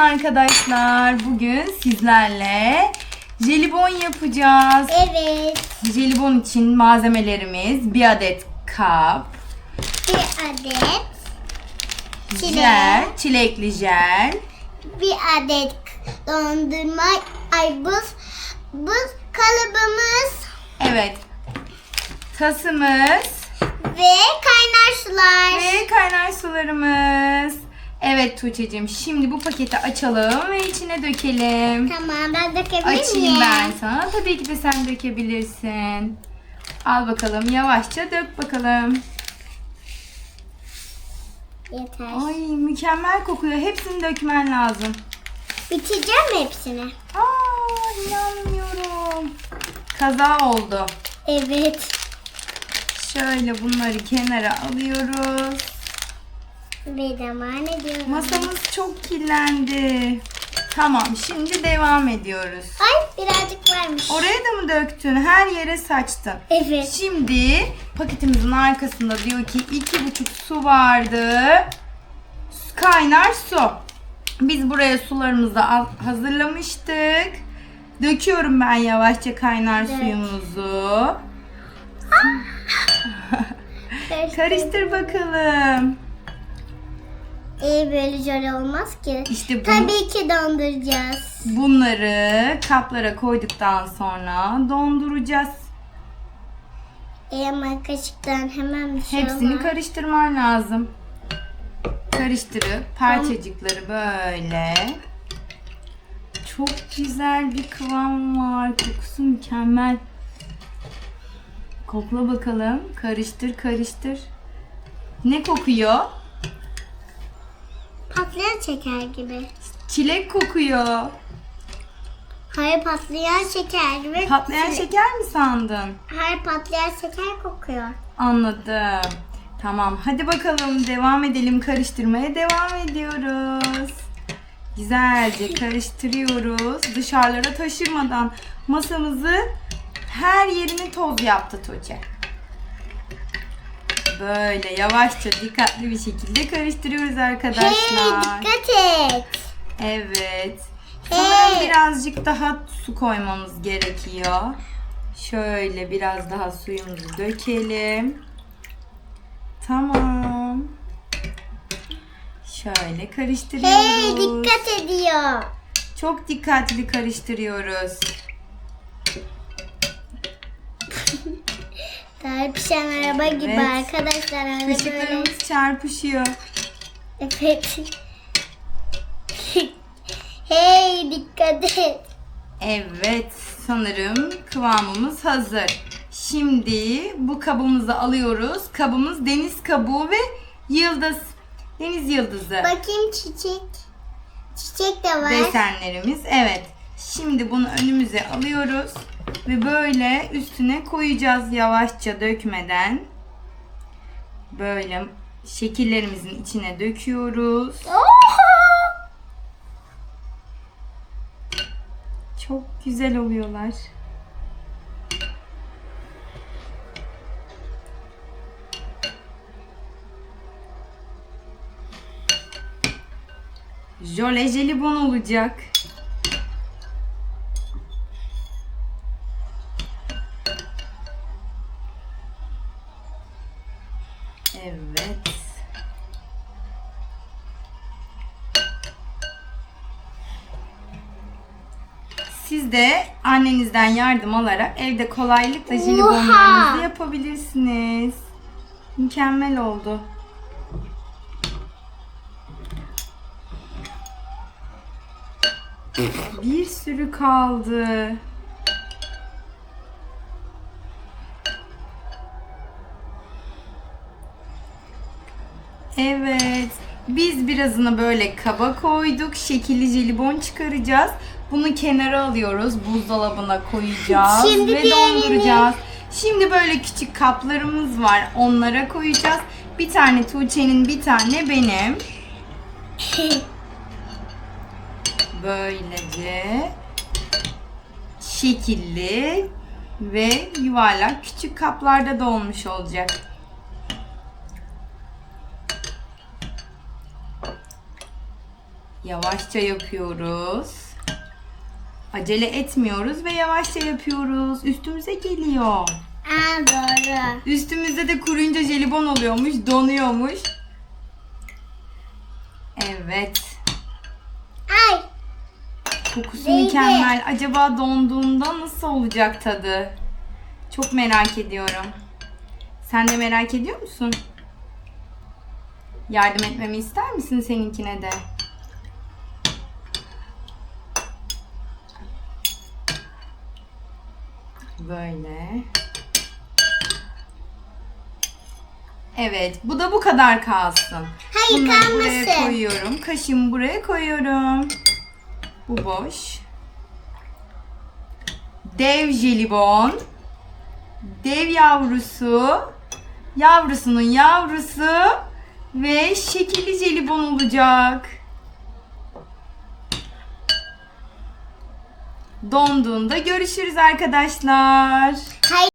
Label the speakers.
Speaker 1: arkadaşlar. Bugün sizlerle jelibon yapacağız.
Speaker 2: Evet.
Speaker 1: Jelibon için malzemelerimiz bir adet kap,
Speaker 2: Bir adet Çilek.
Speaker 1: jel, çilekli jel,
Speaker 2: bir adet dondurma ay buz buz kalıbımız
Speaker 1: evet, tasımız
Speaker 2: ve kaynar sular.
Speaker 1: ve kaynar sularımız. Evet Tuğçe'cim şimdi bu paketi açalım ve içine dökelim.
Speaker 2: Tamam ben dökebilir
Speaker 1: Açayım
Speaker 2: miyim?
Speaker 1: ben sana. Tabii ki de sen dökebilirsin. Al bakalım yavaşça dök bakalım.
Speaker 2: Yeter.
Speaker 1: Ay mükemmel kokuyor. Hepsini dökmen lazım.
Speaker 2: Bitireceğim hepsini.
Speaker 1: Aa inanmıyorum. Kaza oldu.
Speaker 2: Evet.
Speaker 1: Şöyle bunları kenara alıyoruz.
Speaker 2: Ve devam ediyorum.
Speaker 1: Masamız çok kirlendi. Tamam şimdi devam ediyoruz.
Speaker 2: Ay birazcık varmış.
Speaker 1: Oraya da mı döktün? Her yere saçtın.
Speaker 2: Evet.
Speaker 1: Şimdi paketimizin arkasında diyor ki iki buçuk su vardı. Kaynar su. Biz buraya sularımızı hazırlamıştık. Döküyorum ben yavaşça kaynar
Speaker 2: Dök.
Speaker 1: suyumuzu. Karıştır bakalım.
Speaker 2: İyi böyle jöle olmaz ki.
Speaker 1: İşte bu,
Speaker 2: Tabii ki donduracağız.
Speaker 1: bunları kaplara koyduktan sonra donduracağız.
Speaker 2: E ama kaşıktan hemen bir şey
Speaker 1: Hepsini
Speaker 2: olmaz.
Speaker 1: karıştırman lazım. Karıştırıp parçacıkları böyle. Çok güzel bir kıvam var. Kokusu mükemmel. Kokla bakalım. Karıştır karıştır. Ne kokuyor?
Speaker 2: Patlayan şeker gibi.
Speaker 1: Çilek kokuyor.
Speaker 2: Hayır patlayan şeker gibi.
Speaker 1: Patlayan şeker mi sandın?
Speaker 2: Hayır patlayan şeker kokuyor.
Speaker 1: Anladım. Tamam hadi bakalım devam edelim karıştırmaya devam ediyoruz. Güzelce karıştırıyoruz dışarılara taşırmadan masamızı her yerini toz yaptı Tuğçe. Böyle yavaşça dikkatli bir şekilde karıştırıyoruz
Speaker 2: Hey
Speaker 1: arkadaşlar.
Speaker 2: dikkat et.
Speaker 1: Evet. Sanırım
Speaker 2: Hey.
Speaker 1: birazcık daha su koymamız gerekiyor. Şöyle biraz daha suyumuzu dökelim. Tamam. Şöyle karıştırıyoruz.
Speaker 2: Hey dikkat ediyor.
Speaker 1: Çok dikkatli karıştırıyoruz.
Speaker 2: Çarpışan araba gibi
Speaker 1: Evet.
Speaker 2: arkadaşlar. Araba böyle.
Speaker 1: Çarpışıyor.
Speaker 2: Evet. hey dikkat et.
Speaker 1: Evet, sanırım kıvamımız hazır. Şimdi bu kabımızı alıyoruz. Kabımız deniz kabuğu ve yıldız. Deniz yıldızı.
Speaker 2: Bakayım çiçek. Çiçek de var.
Speaker 1: Desenlerimiz. Evet. Şimdi bunu önümüze alıyoruz ve böyle üstüne koyacağız yavaşça dökmeden. Böyle şekillerimizin içine döküyoruz. Çok güzel oluyorlar. Jöle jelibon olacak. Evet. Siz de annenizden yardım alarak evde kolaylıkla jelibonlarınızı yapabilirsiniz. Mükemmel oldu. Bir sürü kaldı. Evet. Biz birazını böyle kaba koyduk. Şekilli jelibon çıkaracağız. Bunu kenara alıyoruz. Buzdolabına koyacağız
Speaker 2: Şimdi
Speaker 1: ve
Speaker 2: diğerini-
Speaker 1: donduracağız. Şimdi böyle küçük kaplarımız var. Onlara koyacağız. Bir tane Tuğçe'nin, bir tane benim. Böylece şekilli ve yuvarlak küçük kaplarda da olmuş olacak. Yavaşça yapıyoruz. Acele etmiyoruz ve yavaşça yapıyoruz. Üstümüze geliyor.
Speaker 2: Aa doğru.
Speaker 1: Üstümüzde de kuruyunca jelibon oluyormuş, donuyormuş. Evet.
Speaker 2: Ay.
Speaker 1: Kokusu
Speaker 2: Neydi?
Speaker 1: mükemmel. Acaba donduğunda nasıl olacak tadı? Çok merak ediyorum. Sen de merak ediyor musun? Yardım etmemi ister misin seninkine de? Böyle. Evet, bu da bu kadar kalsın.
Speaker 2: Hayır,
Speaker 1: Bunları buraya
Speaker 2: kalmasın.
Speaker 1: koyuyorum. Kaşığımı buraya koyuyorum. Bu boş. Dev jelibon. Dev yavrusu. Yavrusunun yavrusu. Ve şekilli jelibon olacak. Donduğunda görüşürüz arkadaşlar.
Speaker 2: Hayır